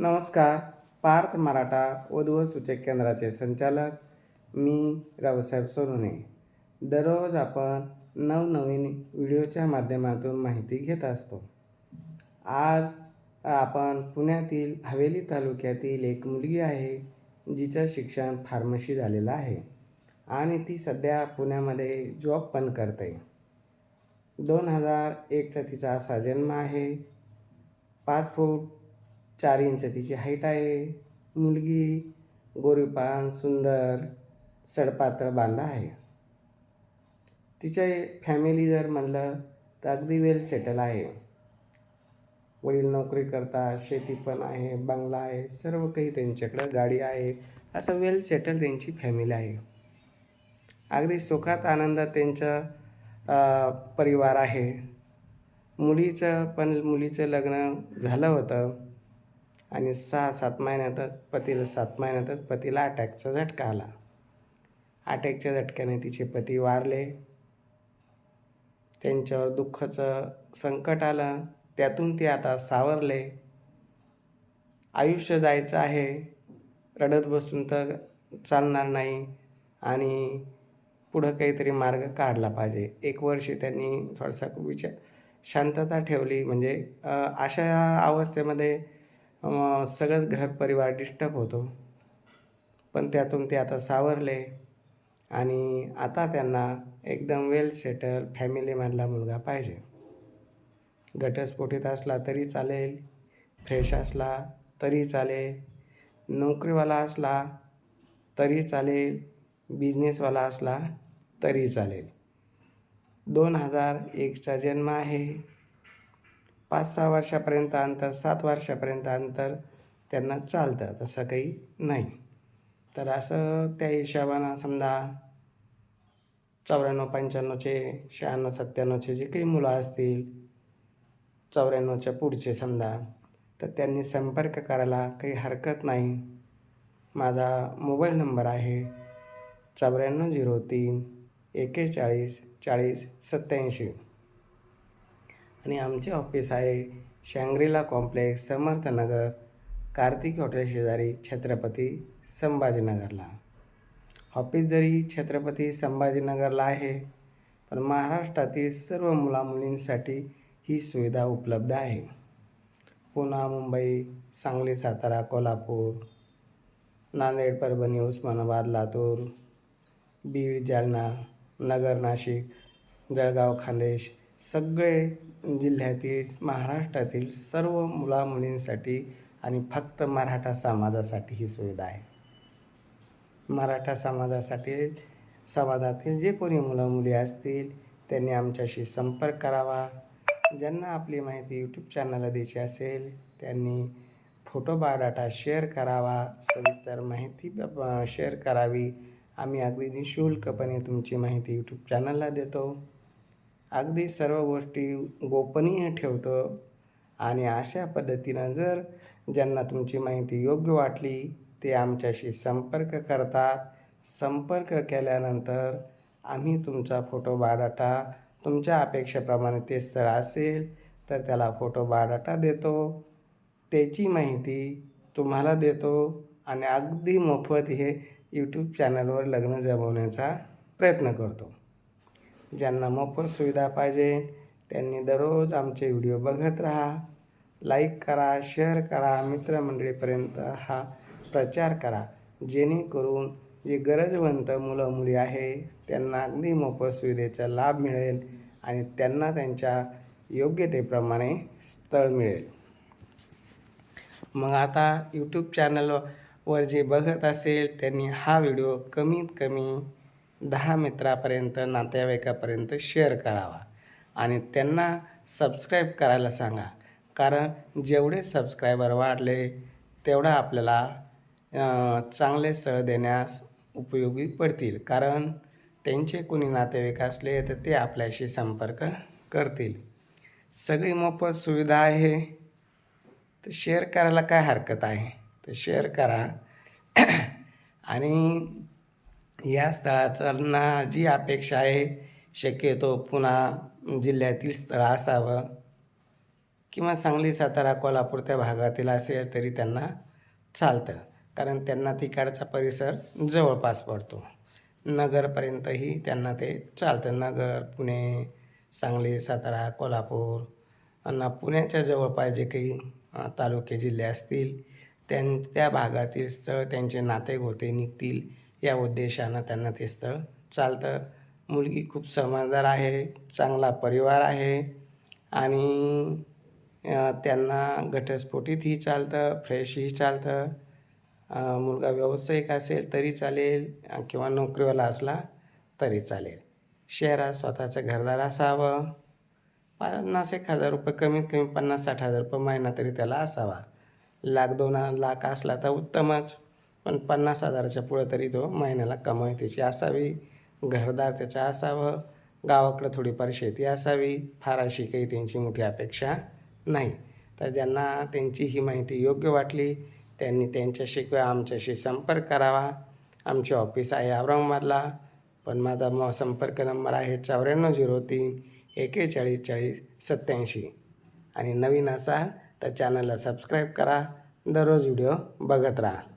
नमस्कार पार्थ मराठा वधू सूचक केंद्राचे संचालक मी रावसाहेब सोनुने दररोज आपण नवनवीन व्हिडिओच्या माध्यमातून माहिती घेत असतो. आज आपण पुण्यातील हवेली तालुक्यातील एक मुलगी आहे जिचं शिक्षण फार्मसी झालेलं आहे आणि ती सध्या पुण्यामध्ये जॉब पण करते. दोन हजार एकचा तिचा असा जन्म आहे. पाच फूट चार इंच तिची हाईट आहे. मुलगी गोरीपान सुंदर सडपात्र बांधा आहे. तिचे फॅमिली जर म्हणलं तर अगदी वेल सेटल आहे. वडील नोकरी करतात शेती पण आहे बंगला आहे सर्व काही त्यांच्याकडं गाडी आहे. असं वेल सेटल त्यांची फॅमिली आहे. अगदी सुखात आनंदात त्यांचं परिवार आहे. मुलीचं पण मुलीचं लग्न झालं होतं. आणि सहा सात महिन्यातच पतीला सात महिन्यातच पतीला अटॅकचा झटका आला. अटॅकच्या झटक्याने तिचे पती वारले. त्यांच्यावर दुःखाचं संकट आलं. त्यातून ते आता सावरले. आयुष्य जायचं आहे. रडत बसून तर चालणार नाही. आणि पुढं काहीतरी मार्ग काढला पाहिजे. एक वर्ष त्यांनी थोडासा विचार शांतता ठेवली. म्हणजे अशा अवस्थेमध्ये सगळंच घर परिवार डिस्टर्ब होतो. पण त्यातून ते आता सावरले आणि आता त्यांना एकदम वेल सेटल फॅमिलीमधला मुलगा पाहिजे. घटस्फोटीत असला तरी चालेल फ्रेश असला तरी चालेल नोकरीवाला असला तरी चालेल बिझनेसवाला असला तरी चालेल. दोन हजार एकचा जन्म आहे. पाच सहा वर्षापर्यंत अंतर सात वर्षापर्यंत अंतर त्यांना चालतं तसं काही नाही. तर असं त्या हिशोबानं समजा चौऱ्याण्णव पंच्याण्णवचे शहाण्णव सत्त्याण्णवचे जे काही मुलं असतील चौऱ्याण्णवच्या पुढचे समजा तर त्यांनी संपर्क करायला काही हरकत नाही. माझा मोबाईल नंबर आहे चौऱ्याण्णव झिरो तीन एकेचाळीस चाळीस सत्याऐंशी आणि आमचे ऑफिस आहे Shangrila complex Samarthnagar Kartik hotel शेजारी छत्रपती संभाजीनगरला. ऑफिस जरी छत्रपती संभाजीनगरला आहे पण महाराष्ट्रातील सर्व मुलामुलींसाठी ही सुविधा उपलब्ध आहे. पुणे मुंबई सांगली सातारा कोल्हापूर नांदेड परभणी उस्मानाबाद लातूर बीड जालना नगर नाशिक जळगाव खान्देश सगळे जिल्ह्यातील महाराष्ट्रातील सर्व मुलामुलींसाठी आणि फक्त मराठा समाजासाठी ही सुविधा आहे. मराठा समाजासाठी समाजातील जे कोणी मुलं मुली असतील त्यांनी आमच्याशी संपर्क करावा. ज्यांना आपली माहिती यूट्यूब चॅनलला द्यायची असेल त्यांनी फोटो बायोडाटा शेअर करावा. सविस्तर माहिती ब- शेअर करावी. आम्ही अगदी निशुल्कपणे तुमची माहिती यूट्यूब चॅनलला देतो. अगदी सर्व गोष्टी गोपनीय ठेवतो आणि अशा पद्धतीनं जर ज्यांना तुमची माहिती योग्य वाटली ते आमच्याशी संपर्क करतात. संपर्क केल्यानंतर आम्ही तुमचा फोटो बायोडाटा तुमच्या अपेक्षेप्रमाणे ते स्थळ असेल तर त्याला फोटो बायोडाटा देतो. त्याची माहिती तुम्हाला देतो आणि अगदी मोफत हे यूट्यूब चॅनलवर लग्न जमवण्याचा प्रयत्न करतो. ज्यांना मोफत सुविधा पाहिजे त्यांनी दररोज आमचे व्हिडिओ बघत राहा. लाईक करा शेअर करा मित्रमंडळीपर्यंत हा प्रचार करा. जेणेकरून जे गरजवंत मुलं मुली आहे त्यांना अगदी मोफत सुविधेचा लाभ मिळेल आणि त्यांना त्यांच्या योग्यतेप्रमाणे स्थळ मिळेल. मग आता यूट्यूब चॅनलवर जे बघत असेल त्यांनी हा व्हिडिओ कमीत कमी दहा मित्रापर्यंत नातेवाईकापर्यंत शेअर करावा. आणि त्यांना सबस्क्राईब करायला सांगा. कारण जेवढे सबस्क्रायबर वाढले तेवढा आपल्याला चांगले सळ देण्यास उपयोगी पडतील. कारण त्यांचे कोणी नातेवाईक असले तर ते आपल्याशी संपर्क करतील. सगळी मोफत सुविधा आहे. तर शेअर करायला काय हरकत आहे? तर शेअर करा. आणि या स्थळांना जी अपेक्षा आहे शक्यतो पुन्हा जिल्ह्यातील स्थळ असावं किंवा सांगली सातारा कोल्हापूर त्या भागातील असेल तरी त्यांना चालतं. कारण त्यांना तिकडचा परिसर जवळपास पडतो. नगरपर्यंतही त्यांना ते चालतं. नगर पुणे सांगली सातारा कोल्हापूर आणि पुण्याच्या जवळपास जे काही तालुके जिल्हे असतील त्यां त्या भागातील स्थळ त्यांचे नाते गोते निघतील. या उद्देशानं त्यांना ते स्थळ चालतं. मुलगी खूप समजदार आहे चांगला परिवार आहे आणि त्यांना घटस्फोटीतही चालतं फ्रेशही चालतं. मुलगा व्यावसायिक असेल तरी चालेल किंवा नोकरीवाला असला तरी चालेल. शहरात स्वतःचं घरदार असावं. पन्नास एक हजार रुपये कमीत कमी पन्नास साठ हजार रुपये महिना तरी त्याला असावा. लाख दोन लाख असला तर उत्तमच. पण पन्नास हजाराच्या पुढं तरी तो महिन्याला कमाई त्याची असावी घरदार त्याचं असावं गावाकडं थोडीफार शेती असावी फार अशी काही त्यांची मोठी अपेक्षा नाही. तर ज्यांना त्यांची ही माहिती योग्य वाटली त्यांनी त्यांच्याशी किंवा आमच्याशी संपर्क करावा. आमचे ऑफिस आहे औरंगाबादला पण माझा म संपर्क नंबर आहे चौऱ्याण्णव झिरो तीन एकेचाळीस चाळीस सत्याऐंशी आणि नवीन असाल तर चॅनलला सबस्क्राईब करा. दररोज व्हिडिओ बघत राहा.